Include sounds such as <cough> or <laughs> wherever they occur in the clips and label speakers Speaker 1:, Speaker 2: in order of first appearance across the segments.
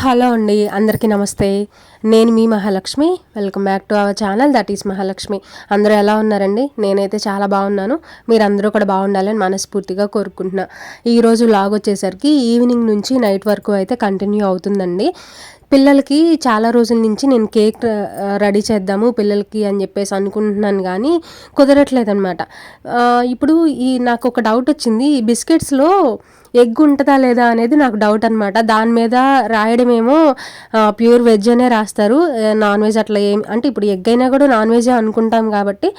Speaker 1: Hello అండి అందరికీ నమస్తే. నేను మీ Mahalakshmi. Welcome back to our channel that is Mahalakshmi. అందరూ ఎలా ఉన్నారండి? నేనైతే చాలా బాగున్నాను. మీరు అందరూ కూడా బాగుండాలని మనస్ఫూర్తిగా కోరుకుంటున్నా. ఈరోజు లాగ్ వచ్చేసరికి ఈవినింగ్ నుంచి నైట్ వరకు అయితే కంటిన్యూ అవుతుందండి. పిల్లలకి చాలా రోజుల నుంచి నేను కేక్ రెడీ చేద్దాము పిల్లలకి అని చెప్పేసి అనుకుంటున్నాను కానీ కుదరట్లేదనమాట ఇప్పుడు ఈ నాకు ఒక డౌట్ వచ్చింది. ఈ బిస్కెట్స్లో ఎగ్ ఉంటుందా లేదా అనేది నాకు డౌట్ అనమాట దాని మీద రాయడమేమో ప్యూర్ వెజ్ అనే రాస్తారు. నాన్ వెజ్ అట్లా ఏమి అంటే ఇప్పుడు ఎగ్ అయినా కూడా నాన్ వెజ్ అనుకుంటాం కాబట్టి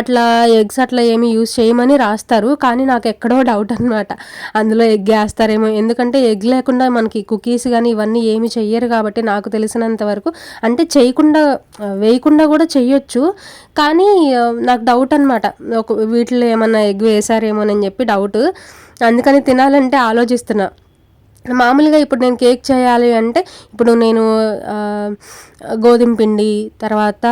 Speaker 1: అట్లా ఎగ్స్ అట్లా ఏమి యూస్ చేయమని రాస్తారు. కానీ నాకు ఎక్కడో డౌట్ అనమాట అందులో ఎగ్ వేస్తారేమో. ఎందుకంటే ఎగ్ లేకుండా మనకి కుకీస్ కానీ ఇవన్నీ ఏమి చెయ్యరు కాబట్టి నాకు తెలిసినంత వరకు అంటే చేయకుండా వేయకుండా కూడా చెయ్యొచ్చు. కానీ నాకు డౌట్ అనమాట ఒక వీటిలో ఏమన్నా ఎగ్ వేసారేమోనని చెప్పి డౌట్ అందుకని తినాలంటే ఆలోచిస్తున్నా. మామూలుగా ఇప్పుడు నేను కేక్ చేయాలి అంటే ఇప్పుడు నేను గోధుమ పిండి తర్వాత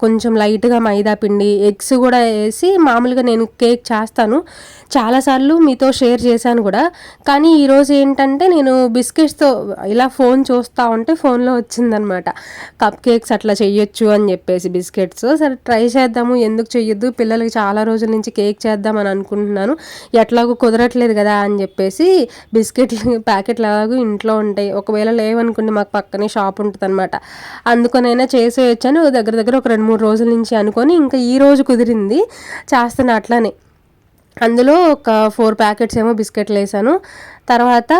Speaker 1: కొంచెం లైట్గా మైదా పిండి ఎగ్స్ కూడా వేసి మామూలుగా నేను కేక్ చేస్తాను. చాలాసార్లు మీతో షేర్ చేశాను కూడా. కానీ ఈరోజు ఏంటంటే నేను బిస్కెట్స్తో ఇలా ఫోన్ చూస్తూ ఉంటే ఫోన్లో వచ్చిందనమాట. కప్ కేక్స్ అట్లా చెయ్యొచ్చు అని చెప్పేసి బిస్కెట్స్. సరే ట్రై చేద్దాము ఎందుకు చెయ్యొద్దు? పిల్లలకి చాలా రోజుల నుంచి కేక్ చేద్దామని అనుకుంటున్నాను. ఎట్లాగో కుదరట్లేదు కదా అని చెప్పేసి బిస్కెట్లు ప్యాకెట్లు ఎలాగో ఇంట్లో ఉంటాయి. ఒకవేళ లేవనుకోండి మాకు పక్కనే షాప్ ఉంటుంది అనమాట అందుకనైనా చేసేయచ్చాను దగ్గర దగ్గర ఒక రెండు మూడు రోజుల నుంచి అనుకొని ఇంకా ఈ రోజు కుదిరింది. చేస్తాను అట్లానే. అందులో ఒక ఫోర్ ప్యాకెట్స్ ఏమో బిస్కెట్లు వేసాను. తర్వాత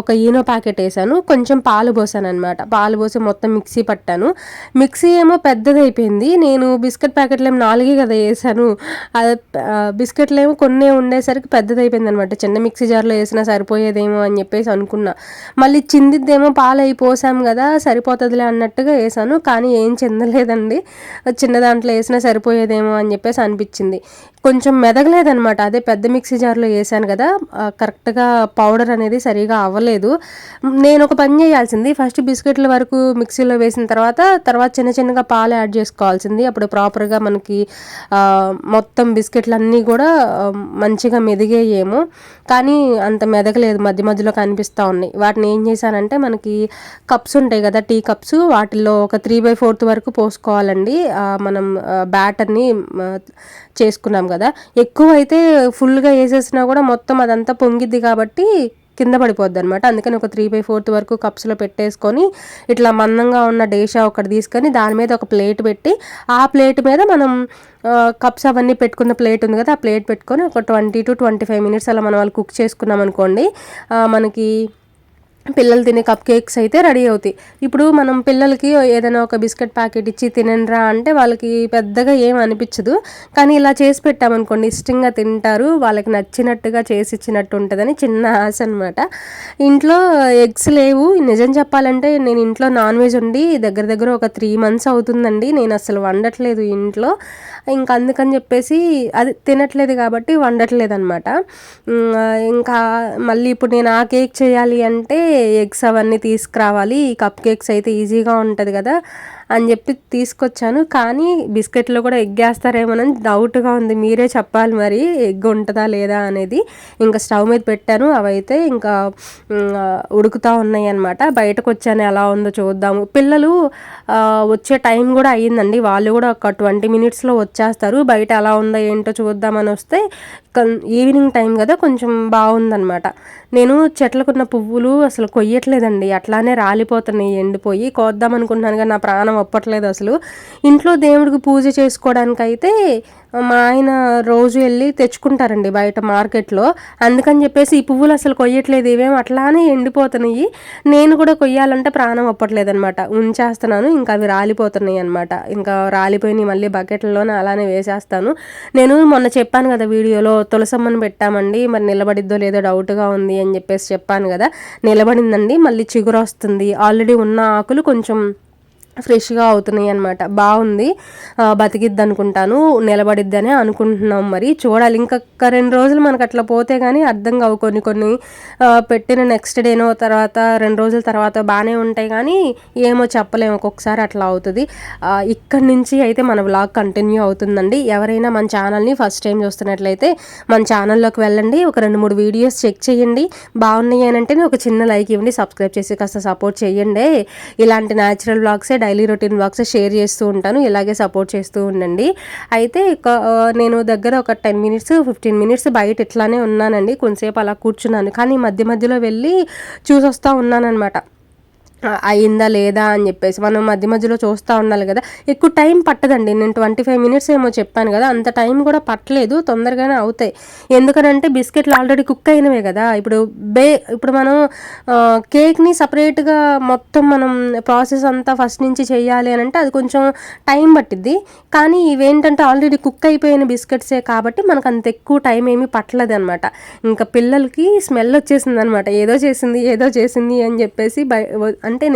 Speaker 1: ఒక ఈనో ప్యాకెట్ వేసాను. కొంచెం పాలు పోసాను అనమాట పాలు పోసి మొత్తం మిక్సీ పట్టాను. మిక్సీ ఏమో పెద్దది అయిపోయింది నేను బిస్కెట్ ప్యాకెట్లు ఏమో నాలుగే కదా వేసాను. అది బిస్కెట్లు ఏమో కొన్ని ఉండేసరికి పెద్దది అయిపోయింది అనమాట చిన్న మిక్సీ జార్లో వేసినా సరిపోయేదేమో అని చెప్పేసి అనుకున్నా. మళ్ళీ చిందిద్దేమో పాలు అయి పోసాం కదా సరిపోతుందిలే అన్నట్టుగా వేసాను. కానీ ఏం చెందలేదండి. చిన్న దాంట్లో వేసినా సరిపోయేదేమో అని చెప్పేసి అనిపించింది. కొంచెం మెదగలేదనమాట అదే పెద్ద మిక్సీ జార్లో వేసాను కదా కరెక్ట్గా పౌడర్ అనేది సరిగా అవ్వలేదు. నేను ఒక పని చేయాల్సింది ఫస్ట్ బిస్కెట్ల వరకు మిక్సీలో వేసిన తర్వాత తర్వాత చిన్న చిన్నగా పాలు యాడ్ చేసుకోవాల్సింది. అప్పుడు ప్రాపర్గా మనకి మొత్తం బిస్కెట్లు అన్నీ కూడా మంచిగా మెదిగేయేమో. కానీ అంత మెదగలేదు మధ్య మధ్యలో కనిపిస్తూ ఉన్నాయి. వాటిని ఏం చేశానంటే మనకి కప్స్ ఉంటాయి కదా టీ కప్స్ వాటిల్లో ఒక త్రీ బై ఫోర్త్ వరకు పోసుకోవాలండి. మనం బ్యాటర్ని చేసుకున్నాం కదా. ఎక్కువ అయితే ఫుల్గా వేసేసినా కూడా మొత్తం అదంతా పొంగిద్ది కాబట్టి కింద పడిపోద్ది అనమాట అందుకని ఒక త్రీ బై ఫోర్త్ వరకు కప్స్లో పెట్టేసుకొని ఇట్లా మందంగా ఉన్న డేషా ఒకటి తీసుకొని దాని మీద ఒక ప్లేట్ పెట్టి ఆ ప్లేట్ మీద మనం కప్స్ అవన్నీ పెట్టుకున్న ప్లేట్ ఉంది కదా ఆ ప్లేట్ పెట్టుకొని ఒక twenty to twenty five minutes అలా మనం వాళ్ళు కుక్ చేసుకున్నాం అనుకోండి మనకి పిల్లలు తినే కప్ కేక్స్ అయితే రెడీ అవుతాయి. ఇప్పుడు మనం పిల్లలకి ఏదైనా ఒక బిస్కెట్ ప్యాకెట్ ఇచ్చి తినండిరా అంటే వాళ్ళకి పెద్దగా ఏం అనిపించదు. కానీ ఇలా చేసి పెట్టామనుకోండి ఇష్టంగా తింటారు వాళ్ళకి నచ్చినట్టుగా చేసి ఇచ్చినట్టు ఉంటుందని చిన్న ఆశ అనమాట ఇంట్లో ఎగ్స్ లేవు. నిజం చెప్పాలంటే నేను ఇంట్లో నాన్ వెజ్ ఉండి దగ్గర దగ్గర ఒక త్రీ మంత్స్ అవుతుందండి. నేను అసలు వండట్లేదు ఇంట్లో. ఇంకా అందుకని చెప్పేసి అది తినట్లేదు కాబట్టి వండట్లేదు అనమాట ఇంకా మళ్ళీ ఇప్పుడు నేను ఆ కేక్ చేయాలి అంటే ఎగ్స్ అవన్నీ తీసుకురావాలి. ఈ కప్ కేక్స్ అయితే ఈజీగా ఉంటుంది కదా. అని చెప్పి తీసుకొచ్చాను. కానీ బిస్కెట్లో కూడా ఎగ్ వేస్తారేమోనని డౌట్గా ఉంది. మీరే చెప్పాలి మరి ఎగ్ ఉంటుందా లేదా అనేది. ఇంకా స్టవ్ మీద పెట్టాను. అవైతే ఇంకా ఉడుకుతూ ఉన్నాయి అనమాట బయటకు వచ్చాను ఎలా ఉందో చూద్దాము. పిల్లలు వచ్చే టైం కూడా అయ్యిందండి. వాళ్ళు కూడా ఒక ట్వంటీ మినిట్స్లో వచ్చేస్తారు. బయట ఎలా ఉందో ఏంటో చూద్దామని వస్తే ఈవినింగ్ టైం కదా కొంచెం బాగుందనమాట నేను చెట్లకున్న పువ్వులు అసలు కొయ్యట్లేదండి. అట్లానే రాలిపోతున్నాయి ఎండిపోయి. కోద్దాం అనుకుంటున్నాను కానీ నా ప్రాణం ఒప్పట్లేదు అసలు. ఇంట్లో దేవుడికి పూజ చేసుకోవడానికైతే మా ఆయన రోజు వెళ్ళి తెచ్చుకుంటారండి బయట మార్కెట్లో. అందుకని చెప్పేసి ఈ పువ్వులు అసలు కొయ్యట్లేదు ఇవేం అట్లానే ఎండిపోతున్నాయి. నేను కూడా కొయ్యాలంటే ప్రాణం ఒప్పట్లేదు అనమాట ఉంచేస్తున్నాను ఇంకా అవి రాలిపోతున్నాయి అనమాట ఇంకా రాలిపోయినాయి మళ్ళీ బకెట్లలోనే అలానే వేసేస్తాను. నేను మొన్న చెప్పాను కదా వీడియోలో తులసమ్మని పెట్టామండి మరి నిలబడిద్దో లేదో డౌట్గా ఉంది అని చెప్పేసి చెప్పాను కదా. నిలబడిందండి మళ్ళీ చిగురు వస్తుంది ఆల్రెడీ ఉన్న ఆకులు కొంచెం ఫ్రెష్గా అవుతున్నాయి అనమాట బాగుంది. బతికిద్ది అనుకుంటాను నిలబడిద్ది అని అనుకుంటున్నాం మరి. చూడాలి. ఇంకొక రెండు రోజులు మనకు అట్లా పోతే కానీ అర్థం కావు. కొన్ని కొన్ని పెట్టిన నెక్స్ట్ డేనో తర్వాత రెండు రోజుల తర్వాత బాగానే ఉంటాయి కానీ ఏమో చెప్పలేము ఒక్కొక్కసారి అట్లా అవుతుంది. ఇక్కడి నుంచి అయితే మన వ్లాగ్ కంటిన్యూ అవుతుందండి. ఎవరైనా మన ఛానల్ని ఫస్ట్ టైం చూస్తున్నట్లయితే మన ఛానల్లోకి వెళ్ళండి. ఒక రెండు మూడు వీడియోస్ చెక్ చేయండి. బాగున్నాయి అని అంటే ఒక చిన్న లైక్ ఇవ్వండి. సబ్స్క్రైబ్ చేసి కాస్త సపోర్ట్ చేయండి. ఇలాంటి న్యాచురల్ బ్లాగ్సే డైలీ రొటీన్ బ్లాగ్స్ షేర్ చేస్తూ ఉంటాను. ఇలాగే సపోర్ట్ చేస్తూ ఉండండి. అయితే నేను దగ్గర ఒక టెన్ మినిట్స్ ఫిఫ్టీన్ మినిట్స్ బయట ఇట్లానే ఉన్నానండి. కొంతసేపు అలా కూర్చున్నాను. కానీ మధ్య మధ్యలో వెళ్ళి చూసొస్తూ ఉన్నానమాట అయిందా లేదా అని చెప్పేసి మనం మధ్య మధ్యలో చూస్తూ ఉండాలి కదా. ఎక్కువ టైం పట్టదండి. నేను ట్వంటీ ఫైవ్ మినిట్స్ ఏమో చెప్పాను కదా. అంత టైం కూడా పట్టలేదు. తొందరగానే అవుతాయి. ఎందుకనంటే బిస్కెట్లు ఆల్రెడీ కుక్ అయినవే కదా. ఇప్పుడు బే ఇప్పుడు మనం కేక్ని సపరేట్గా మొత్తం మనం ప్రాసెస్ అంతా ఫస్ట్ నుంచి చేయాలి అని అంటే అది కొంచెం టైం పట్టిద్ది. కానీ ఇవేంటంటే ఆల్రెడీ కుక్ అయిపోయిన బిస్కెట్సే కాబట్టి మనకు అంత ఎక్కువ టైం ఏమీ పట్టలేదు అనమాట ఇంకా పిల్లలకి స్మెల్ వచ్చేసింది అనమాట ఏదో చేసింది ఏదో చేసింది అని చెప్పేసి అంటే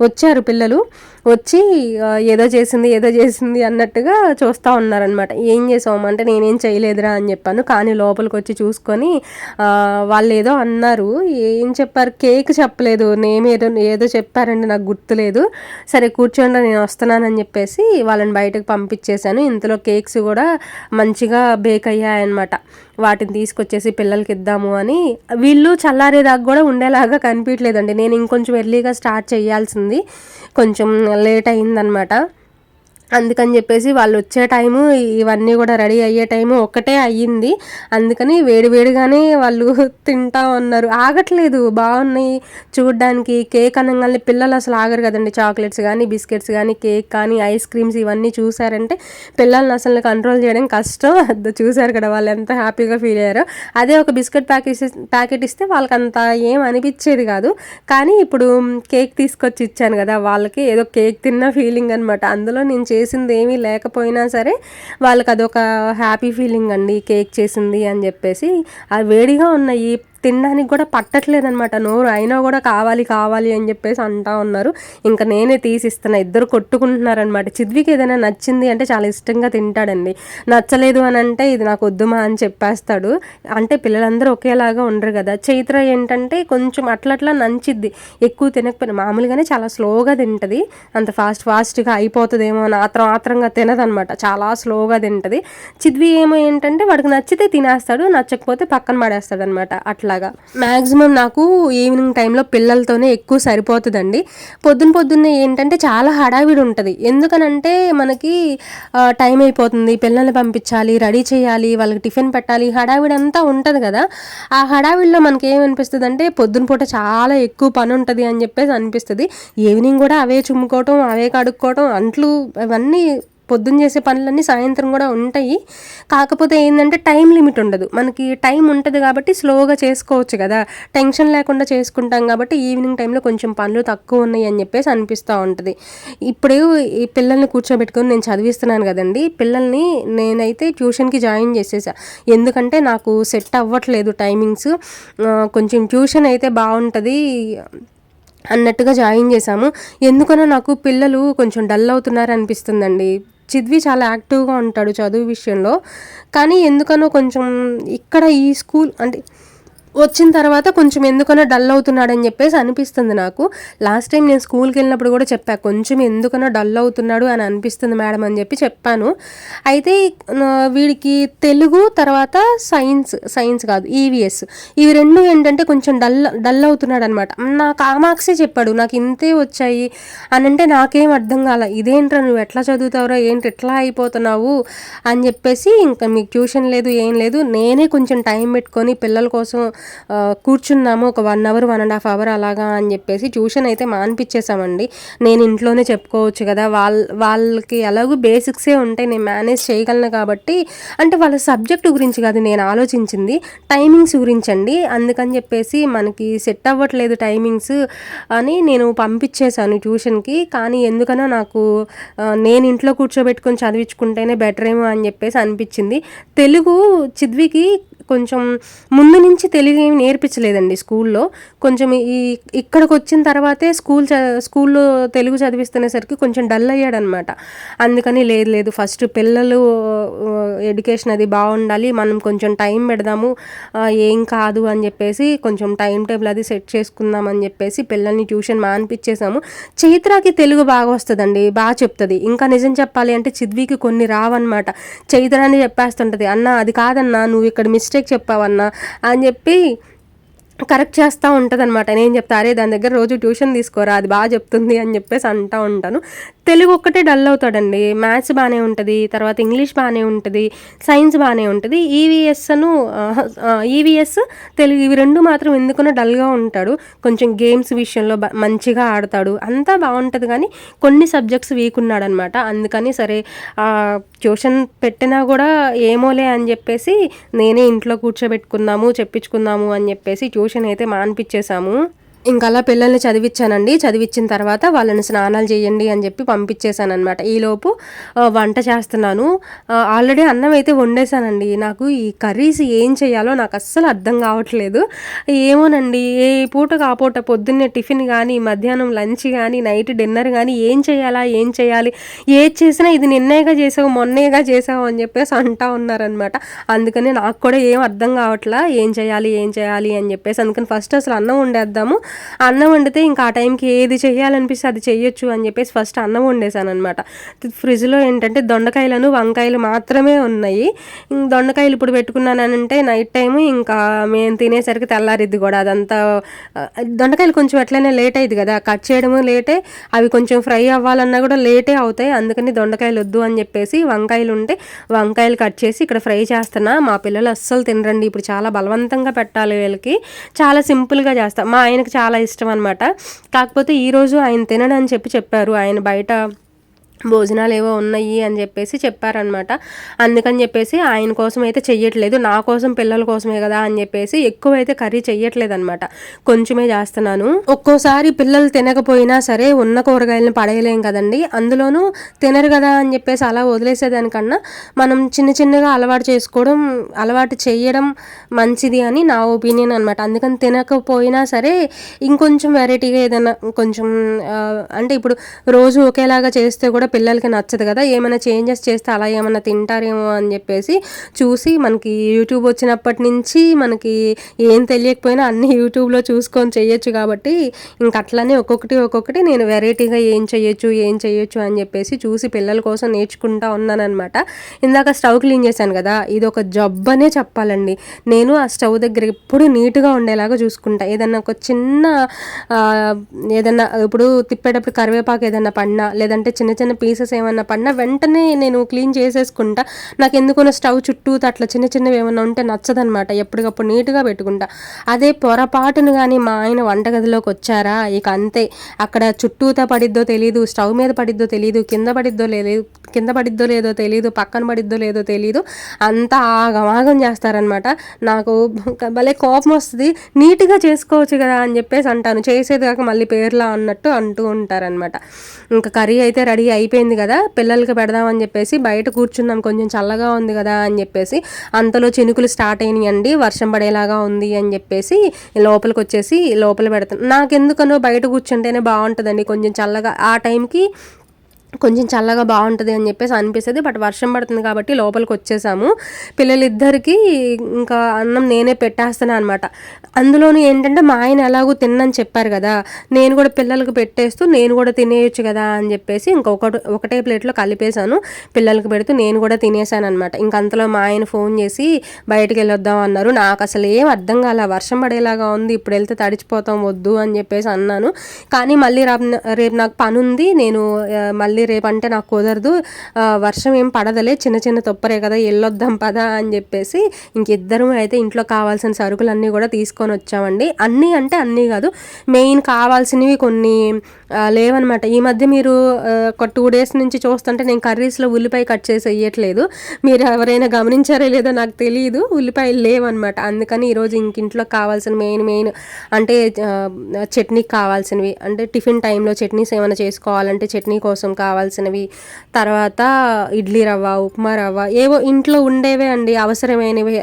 Speaker 1: వచ్చారు పిల్లలు వచ్చి ఏదో చేసింది ఏదో చేసింది అన్నట్టుగా చూస్తూ ఉన్నారనమాట ఏం చేసాము అంటే నేనేం చేయలేదురా అని చెప్పాను. కానీ లోపలికి వచ్చి చూసుకొని వాళ్ళు ఏదో అన్నారు. ఏం చెప్పారు? కేక్ చెప్పలేదు. నేమేదో ఏదో ఏదో చెప్పారండి నాకు గుర్తులేదు. సరే కూర్చోండి నేను వస్తున్నానని చెప్పేసి వాళ్ళని బయటకు పంపించేశాను. ఇంతలో కేక్స్ కూడా మంచిగా బేక్ అయ్యాయన్నమాట. వాటిని తీసుకొచ్చేసి పిల్లలకి ఇద్దాము అని. వీళ్ళు చల్లారేదాకా కూడా ఉండేలాగా కనిపించలేదండి. నేను ఇంకొంచెం ఎర్లీగా స్టార్ట్ చేయాల్సింది. కొంచెం లేట్ అయిందనమాట అందుకని చెప్పేసి వాళ్ళు వచ్చే టైము ఇవన్నీ కూడా రెడీ అయ్యే టైము ఒకటే అయ్యింది. అందుకని వేడివేడిగానే వాళ్ళు <laughs> తింటా ఉన్నారు. ఆగట్లేదు. బాగున్నాయి. చూడడానికి కేక్ అనగానే పిల్లలు అసలు ఆగరు కదండి. చాక్లెట్స్ కానీ బిస్కెట్స్ కానీ కేక్ కానీ ఐస్ క్రీమ్స్ ఇవన్నీ చూసారంటే పిల్లల్ని అసలు కంట్రోల్ చేయడం కష్టం. <laughs> చూసారు కదా వాళ్ళు ఎంత హ్యాపీగా ఫీల్ అయ్యారో. అదే ఒక బిస్కెట్ ప్యాకెట్ ప్యాకెట్ ఇస్తే వాళ్ళకి అంత ఏం అనిపించేది కాదు. కానీ ఇప్పుడు కేక్ తీసుకొచ్చి ఇచ్చాను కదా వాళ్ళకి. ఏదో కేక్ తిన్న ఫీలింగ్ అనమాట అందులో నేను చేసింది ఏమీ లేకపోయినా సరే వాళ్ళకి అదొక హ్యాపీ ఫీలింగ్ అండి కేక్ చేసింది అని చెప్పేసి. ఆ వేడిగా ఉన్నాయి తినడానికి కూడా పట్టట్లేదనమాట నోరు అయినా కూడా కావాలి కావాలి అని చెప్పేసి అంటా ఉన్నారు. ఇంకా నేనే తీసిస్తున్నా. ఇద్దరు కొట్టుకుంటున్నారనమాట చిద్వికి ఏదైనా నచ్చింది అంటే చాలా ఇష్టంగా తింటాడండి. నచ్చలేదు అని అంటే ఇది నాకు వద్దుమా అని చెప్పేస్తాడు. అంటే పిల్లలందరూ ఒకేలాగా ఉండరు కదా. చైత్ర ఏంటంటే కొంచెం అట్లట్లా నంచిద్ది. ఎక్కువ తినకపోయినా మామూలుగానే చాలా స్లోగా తింటది. అంత ఫాస్ట్ ఫాస్ట్గా అయిపోతుందేమో అని ఆత్రం ఆత్రంగా తినదనమాట చాలా స్లోగా తింటది. చిద్వి ఏమో ఏంటంటే వాడికి నచ్చితే తినేస్తాడు నచ్చకపోతే పక్కన పడేస్తాడు అనమాట అట్లా అట్లాగా. మ్యాక్సిమం నాకు ఈవినింగ్ టైంలో పిల్లలతోనే ఎక్కువ సరిపోతుందండి. పొద్దున పొద్దున్నే ఏంటంటే చాలా హడావిడి ఉంటుంది. ఎందుకనంటే మనకి టైం అయిపోతుంది. పిల్లల్ని పంపించాలి రెడీ చేయాలి వాళ్ళకి టిఫిన్ పెట్టాలి హడావిడి అంతా ఉంటుంది కదా. ఆ హడావిడిలో మనకి ఏమనిపిస్తుంది అంటే పొద్దున పూట చాలా ఎక్కువ పని ఉంటుంది అని చెప్పేసి అనిపిస్తుంది. ఈవినింగ్ కూడా అవే చుమ్ముకోవటం అవే కడుక్కోవటం అంట్లు అవన్నీ పొద్దున్న చేసే పనులన్నీ సాయంత్రం కూడా ఉంటాయి. కాకపోతే ఏంటంటే టైం లిమిట్ ఉండదు. మనకి టైం ఉంటుంది కాబట్టి స్లోగా చేసుకోవచ్చు కదా. టెన్షన్ లేకుండా చేసుకుంటాం కాబట్టి ఈవినింగ్ టైంలో కొంచెం పనులు తక్కువ ఉన్నాయి అని చెప్పేసి అనిపిస్తూ ఉంటుంది. ఇప్పుడు ఈ పిల్లల్ని కూర్చోబెట్టుకొని నేను చదివిస్తున్నాను కదండి. పిల్లల్ని నేనైతే ట్యూషన్కి జాయిన్ చేసేసా. ఎందుకంటే నాకు సెట్ అవ్వట్లేదు టైమింగ్స్. కొంచెం ట్యూషన్ అయితే బాగుంటుంది అన్నట్టుగా జాయిన్ చేశాము. ఎందుకనో నాకు పిల్లలు కొంచెం డల్ అవుతున్నారు అనిపిస్తుందండి. చిద్వి చాలా యాక్టివ్గా ఉంటాడు చదువు విషయంలో. కానీ ఎందుకనో కొంచెం ఇక్కడ ఈ స్కూల్ అంటే వచ్చిన తర్వాత కొంచెం ఎందుకనో డల్ అవుతున్నాడని చెప్పేసి అనిపిస్తుంది నాకు. లాస్ట్ టైం నేను స్కూల్కి వెళ్ళినప్పుడు కూడా చెప్పాను కొంచెం ఎందుకనో డల్ అవుతున్నాడు అని అనిపిస్తుంది మేడం అని చెప్పి చెప్పాను. అయితే వీడికి తెలుగు తర్వాత సైన్స్ సైన్స్ కాదు ఈవీఎస్ ఇవి రెండు ఏంటంటే కొంచెం డల్ డల్ అవుతున్నాడు అనమాట నాకు ఆ మార్క్సే చెప్పాడు నాకు ఇంతే వచ్చాయి. అని అంటే నాకేం అర్థం కాల ఇదేంట్రా నువ్వు ఎట్లా చదువుతావురా ఏంటి ఎట్లా అయిపోతున్నావు? అని చెప్పేసి ఇంకా మీకు ట్యూషన్ లేదు ఏం లేదు. నేనే కొంచెం టైం పెట్టుకొని పిల్లల కోసం కూర్చున్నాము ఒక one hour one and half hour అలాగా అని చెప్పేసి ట్యూషన్ అయితే మానిపించేసామండి నేను ఇంట్లోనే చెప్పుకోవచ్చు కదా వాళ్ళ వాళ్ళకి ఎలాగో బేసిక్సే ఉంటాయి నేను మేనేజ్ చేయగలను కాబట్టి అంటే వాళ్ళ సబ్జెక్టు గురించి కాదు నేను ఆలోచించింది టైమింగ్స్ గురించి అండి అందుకని చెప్పేసి మనకి సెట్ అవ్వట్లేదు టైమింగ్స్ అని నేను పంపించేశాను ట్యూషన్కి కానీ ఎందుకనో నాకు నేను ఇంట్లో కూర్చోబెట్టుకొని చదివించుకుంటేనే బెటర్ ఏమో అని చెప్పేసి అనిపించింది. తెలుగు చిద్వికి కొంచెం ముందు నుంచి తెలుగు ఏమి నేర్పించలేదండి స్కూల్లో. కొంచెం ఈ ఇక్కడికి వచ్చిన తర్వాతే స్కూల్ చ స్కూల్లో తెలుగు చదివిస్తునేసరికి కొంచెం డల్ అయ్యాడనమాట. అందుకని లేదు లేదు ఫస్ట్ పిల్లలు ఎడ్యుకేషన్ అది బాగుండాలి మనం కొంచెం టైం పెడదాము ఏం కాదు అని చెప్పేసి కొంచెం టైం టేబుల్ అది సెట్ చేసుకుందాం అని చెప్పేసి పిల్లల్ని ట్యూషన్ మానిపించేసాము. చైత్రాకి తెలుగు బాగా వస్తుందండి బాగా చెప్తుంది. ఇంకా నిజం చెప్పాలి అంటే చిద్వికి కొన్ని రావన్నమాట చైత్ర అని చెప్పేస్తుంటది అన్న అది కాదన్నా నువ్వు ఇక్కడ మిస్టేక్ చెప్పావన్నా అని చెప్పి కరెక్ట్ చేస్తూ ఉంటుంది అనమాట నేను చెప్తా అరే దాని దగ్గర రోజు ట్యూషన్ తీసుకోరా అది బాగా చెప్తుంది అని చెప్పేసి అంటూ ఉంటాను. తెలుగు ఒక్కటే డల్ అవుతాడండి. మ్యాథ్స్ బాగానే ఉంటుంది తర్వాత ఇంగ్లీష్ బాగానే ఉంటుంది సైన్స్ బాగానే ఉంటుంది. ఈవీఎస్ను ఈవీఎస్ తెలుగు ఇవి రెండు మాత్రం ఎందుకునో డల్గా ఉంటాడు. కొంచెం గేమ్స్ విషయంలో మంచిగా ఆడతాడు. అంతా బాగుంటుంది కానీ కొన్ని సబ్జెక్ట్స్ వీక్ ఉన్నాడనమాట. అందుకని సరే ట్యూషన్ పెట్టినా కూడా ఏమోలే అని చెప్పేసి నేనే ఇంట్లో కూర్చోబెట్టుకుందాము చెప్పించుకుందాము అని చెప్పేసి ట్యూషన్ అయితే మాన్పించేశాము ఇంకా అలా పిల్లల్ని చదివించానండి చదివించిన తర్వాత వాళ్ళని స్నానాలు చేయండి అని చెప్పి పంపించేశాను అనమాట ఈలోపు వంట చేస్తున్నాను. ఆల్రెడీ అన్నం అయితే వండేసానండి నాకు ఈ కర్రీస్ ఏం చేయాలో నాకు అస్సలు అర్థం కావట్లేదు. ఏమోనండి ఏ పూట ఆ పూట పొద్దున్నే టిఫిన్ కానీ మధ్యాహ్నం లంచ్ కానీ నైట్ డిన్నర్ కానీ ఏం చేయాలా ఏం చేయాలి ఏది చేసినా ఇది నిన్నేగా చేసావు మొన్నేగా చేసావు అని చెప్పేసి అంటా ఉన్నారనమాట అందుకని నాకు కూడా ఏం అర్థం కావట్లా ఏం చేయాలి ఏం చేయాలి అని చెప్పేసి అందుకని ఫస్ట్ అసలు అన్నం వండేద్దాము. అన్నం వండితే ఇంకా ఆ టైంకి ఏది చేయాలనిపిస్తే అది చేయొచ్చు అని చెప్పేసి ఫస్ట్ అన్నం వండేసాను అనమాట ఫ్రిడ్జ్లో ఏంటంటే దొండకాయలను వంకాయలు మాత్రమే ఉన్నాయి. ఇంక దొండకాయలు ఇప్పుడు పెట్టుకున్నానంటే నైట్ టైం ఇంకా మేము తినేసరికి తెల్లారిద్ది కూడా అదంతా దొండకాయలు కొంచెం ఎట్లయినా లేట్ అయ్యింది కదా కట్ చేయడము లేటే అవి కొంచెం ఫ్రై అవ్వాలన్నా కూడా లేటే అవుతాయి. అందుకని దొండకాయలు వద్దు అని చెప్పేసి వంకాయలు ఉంటే వంకాయలు కట్ చేసి ఇక్కడ ఫ్రై చేస్తున్నా. మా పిల్లలు అస్సలు తినరండి. ఇప్పుడు చాలా బలవంతంగా పెట్టాలి వీళ్ళకి. చాలా సింపుల్గా చేస్తా. మా ఆయనకి చాలా ఇష్టం అనమాట కాకపోతే ఈరోజు ఆయన తినడని చెప్పి చెప్పారు. ఆయన బయట భోజనాలు ఏవో ఉన్నాయి అని చెప్పేసి చెప్పారనమాట అందుకని చెప్పేసి ఆయన కోసం అయితే చెయ్యట్లేదు నా కోసం పిల్లల కోసమే కదా అని చెప్పేసి ఎక్కువ అయితే కర్రీ చెయ్యట్లేదు అనమాట కొంచెమే చేస్తున్నాను. ఒక్కోసారి పిల్లలు తినకపోయినా సరే ఉన్న కూరగాయలను పడేయలేం కదండి. అందులోనూ తినరు కదా అని చెప్పేసి అలా వదిలేసేదానికన్నా మనం చిన్న చిన్నగా అలవాటు చేసుకోవడం అలవాటు చేయడం మంచిది అని నా ఒపీనియన్ అనమాట అందుకని తినకపోయినా సరే ఇంకొంచెం వెరైటీగా ఏదైనా కొంచెం అంటే ఇప్పుడు రోజు ఒకేలాగా చేస్తే కూడా పిల్లలకి నచ్చదు కదా ఏమైనా చేంజెస్ చేస్తే అలా ఏమైనా తింటారేమో అని చెప్పేసి చూసి మనకి యూట్యూబ్ వచ్చినప్పటి నుంచి మనకి ఏం తెలియకపోయినా అన్ని యూట్యూబ్లో చూసుకొని చేయొచ్చు కాబట్టి ఇంక అట్లానే ఒక్కొక్కటి ఒక్కొక్కటి నేను వెరైటీగా ఏం చేయొచ్చు ఏం చేయొచ్చు అని చెప్పేసి చూసి పిల్లల కోసం నేర్చుకుంటా ఉన్నానమాట ఇందాక స్టవ్ క్లీన్ చేశాను కదా ఇది ఒక జబ్బనే చెప్పాలండి. నేను ఆ స్టవ్ దగ్గర ఎప్పుడు నీట్గా ఉండేలాగా చూసుకుంటా. ఏదన్నా ఒక చిన్న ఏదన్నా ఇప్పుడు తిప్పేటప్పుడు కరివేపాకు ఏదన్నా పడినా లేదంటే చిన్న చిన్న పీసెస్ ఏమన్నా పడినా వెంటనే నేను క్లీన్ చేసేసుకుంటా. నాకు ఎందుకున్న స్టవ్ చుట్టూ అట్లా చిన్న చిన్నవి ఏమన్నా ఉంటే నచ్చదనమాట ఎప్పటికప్పుడు నీట్గా పెట్టుకుంటా. అదే పొరపాటును కానీ మా ఆయన వంటగదిలోకి వచ్చారా? ఇక అంతే. అక్కడ చుట్టూతా పడిద్దో తెలీదు స్టవ్ మీద పడిద్దో తెలీదు కింద పడిద్దో లేదు కింద పడిద్దో లేదో తెలీదు పక్కన పడిద్దో లేదో తెలీదు అంతా ఆగమాగం చేస్తారనమాట నాకు భలే కోపం వస్తుంది. నీట్గా చేసుకోవచ్చు కదా అని చెప్పేసి అంటాను. చేసేది కాక మళ్ళీ పేర్లా అన్నట్టు అంటూ ఉంటారనమాట ఇంకా కర్రీ అయితే రెడీ అయిపోయింది అయిపోయింది కదా పిల్లలకి పెడదామని చెప్పేసి బయట కూర్చున్నాం కొంచెం చల్లగా ఉంది కదా అని చెప్పేసి అంతలో చినుకులు స్టార్ట్ అయినాయండి వర్షం పడేలాగా ఉంది అని చెప్పేసి లోపలికి వచ్చేసి లోపల పెడతాను నాకెందుకనో బయట కూర్చుంటేనే బాగుంటుందండి కొంచెం చల్లగా ఆ టైంకి కొంచెం చల్లగా బాగుంటుంది అని చెప్పేసి అనిపిస్తుంది బట్ వర్షం పడుతుంది కాబట్టి లోపలికి వచ్చేసాము. పిల్లలిద్దరికి ఇంకా అన్నం నేనే పెట్టేస్తాను అనమాట అందులోనూ ఏంటంటే మా ఆయన ఎలాగో తిన్నని చెప్పారు కదా నేను కూడా పిల్లలకు పెట్టేస్తూ నేను కూడా తినేయొచ్చు కదా అని చెప్పేసి ఇంకొకటి ఒకటే ప్లేట్లో కలిపేశాను. పిల్లలకు పెడుతూ నేను కూడా తినేసాను అనమాట ఇంక అంతలో మా ఆయన ఫోన్ చేసి బయటకు వెళ్ళొద్దాం అన్నారు. నాకు అసలు ఏం అర్థం కాల వర్షం పడేలాగా ఉంది ఇప్పుడు వెళ్తే తడిచిపోతాం వద్దు అని చెప్పేసి అన్నాను. కానీ మళ్ళీ రేపు రేపు నాకు పని ఉంది నేను మళ్ళీ మళ్ళీ రేపంటే నాకు కుదరదు. వర్షం ఏం పడదలే. చిన్న చిన్న తొప్పరే కదా వెళ్ళొద్దాం పదా అని చెప్పేసి ఇంకిద్దరం అయితే ఇంట్లో కావాల్సిన సరుకులన్నీ కూడా తీసుకొని వచ్చామండి. అన్నీ అంటే అన్నీ కాదు మెయిన్ కావాల్సినవి కొన్ని లేవనమాట. ఈ మధ్య మీరు ఒక టూ డేస్ నుంచి చూస్తుంటే నేను కర్రీస్లో ఉల్లిపాయ కట్ చేసి వేయట్లేదు మీరు ఎవరైనా గమనించారో లేదో నాకు తెలియదు ఉల్లిపాయలు లేవన్నమాట అందుకని ఈరోజు ఇంకింట్లో కావాల్సిన మెయిన్ మెయిన్ అంటే చట్నీకి కావాల్సినవి. అంటే టిఫిన్ టైంలో చట్నీస్ ఏమైనా చేసుకోవాలంటే చట్నీ కోసం కావాల్సినవి. తర్వాత ఇడ్లీ రవ్వ ఉప్మా రవ్వ ఏవో ఇంట్లో ఉండేవే అండి. అవసరమైనవి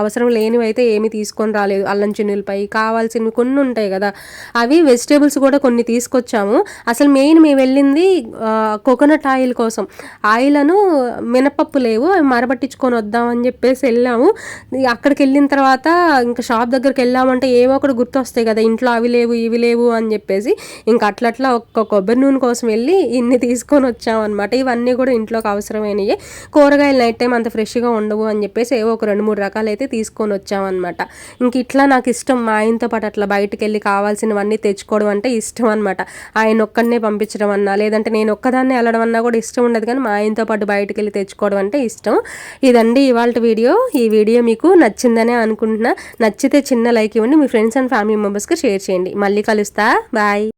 Speaker 1: అవసరం లేనివి అయితే ఏమి తీసుకొని రాలేదు. అల్లం చిన్నులపై కావాల్సినవి కొన్ని ఉంటాయి కదా. అవి వెజిటేబుల్స్ కూడా కొన్ని తీసుకొచ్చాము. అసలు మెయిన్ మేము వెళ్ళింది కోకోనట్ ఆయిల్ కోసం. ఆయిలను మినపప్పు లేవు అవి మరబట్టించుకొని వద్దామని చెప్పేసి వెళ్ళాము. అక్కడికి వెళ్ళిన తర్వాత ఇంకా షాప్ దగ్గరికి వెళ్ళామంటే ఏవో ఒకటి గుర్తొస్తాయి కదా. ఇంట్లో అవి లేవు ఇవి లేవు అని చెప్పేసి. ఇంకా అట్లట్లా ఒక్క కొబ్బరి నూనె కోసం వెళ్ళి ఇన్ని తీసుకొని వచ్చామన్నమాట ఇవన్నీ కూడా ఇంట్లోకి అవసరమైనవి కూరగాయలు నైట్ టైం అంత ఫ్రెష్గా ఉండవు అని చెప్పేసి ఏవో ఒక రెండు మూడు రకాలు అయితే తీసుకొని వచ్చామన్నమాట ఇంక ఇట్లా నాకు ఇష్టం. మా ఆయనతో పాటు అట్లా బయటకు వెళ్ళి కావాల్సినవన్నీ తెచ్చుకోవడం అంటే ఇష్టం అనమాట ఆయన ఒక్కడనే పంపించడం అన్నా లేదంటే నేను ఒక్కదాన్నే వెళ్ళడం అన్నా కూడా ఇష్టం ఉండదు కానీ మా ఆయనతో పాటు బయటకు వెళ్ళి తెచ్చుకోవడం అంటే ఇష్టం. ఇదండి ఇవాళ వీడియో. ఈ వీడియో మీకు నచ్చిందనే అనుకుంటున్నా. నచ్చితే చిన్న లైక్ ఇవ్వండి. మీ ఫ్రెండ్స్ అండ్ ఫ్యామిలీ మెంబర్స్కి షేర్ చేయండి. మళ్ళీ కలుస్తా. బాయ్.